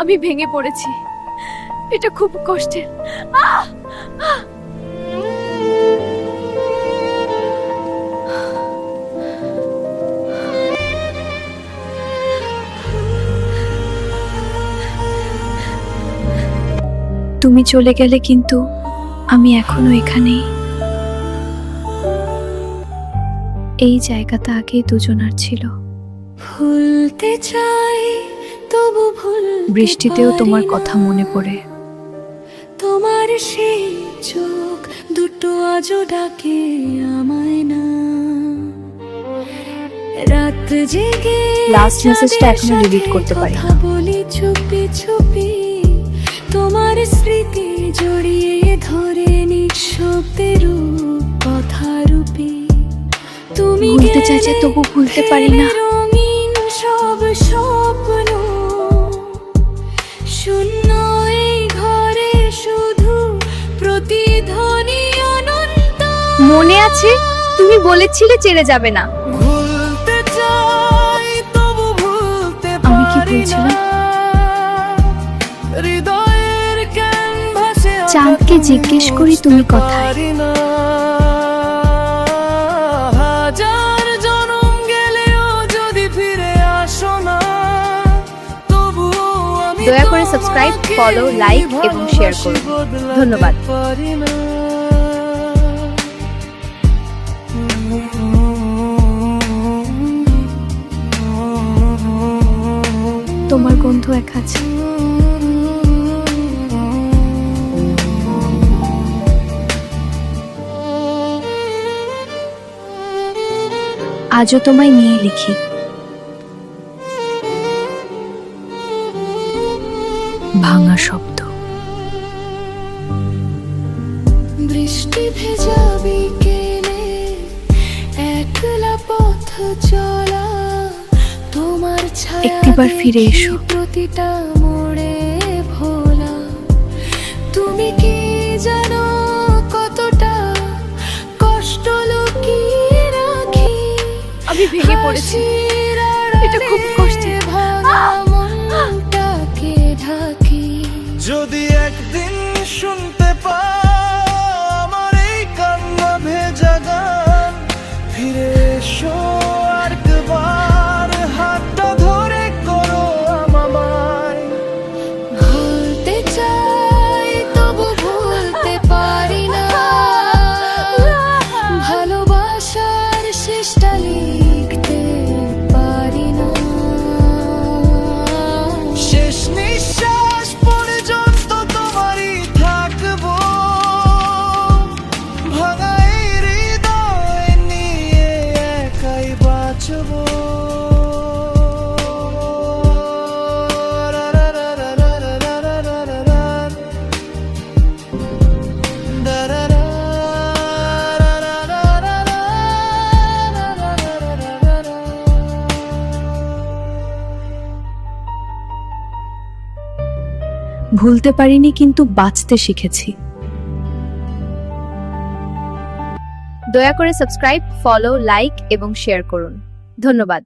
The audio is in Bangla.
আমি ভেঙে পড়েছি। এটা খুব কষ্টের! তুমি চলে গেলে কিন্তু আমি এখনও এখানেই। এই জায়গাটা আগেই দুজনার ছিল। ভুলতে চাই বৃষ্টিতেও তোমার কথা মনে পড়ে তোমার সেই চোখ দুটো আজও ডাকে আমায় না রাত জেগে লাস্ট message টা চাঁদের এখনও সাথে করতে পারি না। বলি চুপি চুপি তোমার স্মৃতি জড়িয়ে ধরে নিঃশব্দের রূপ কথা রূপী তুমি ভুলতে চাই যে তবু ভুলতে পারি না। মনে আছে তুমি বলেছিলে চেড়ে যাবে না আমি কি। বলছিলাম? চাঁদকে জিজ্ঞেস করি তুমি বুঝতে কোথায়? হাজার জনম গেলেও যদি ফিরে না তবুও আমি দয়া করে subscribe, follow, like এবং share করুন। ধন্যবাদ। গন্ধ এক আছে। আজও তোমায় নিয়ে লিখি। ভাঙা শব্দ। বৃষ্টি ভেজা বিকেলে একলা পথ চলা। একটিবার ফিরে এসো। প্রতিটা মোড়ে ভোলা তুমি কি জানো কতটা কষ্ট লুকিয়ে রাখি আমি ভেঙে পড়েছি এটা খুব কষ্টের। ভাঙা মনটাকে ঢাকি যদি crystalline ভুলতে পারিনি কিন্তু বাঁচতে শিখেছি। দয়া করে সাবস্ক্রাইব ফলো লাইক এবং শেয়ার করুন। ধন্যবাদ।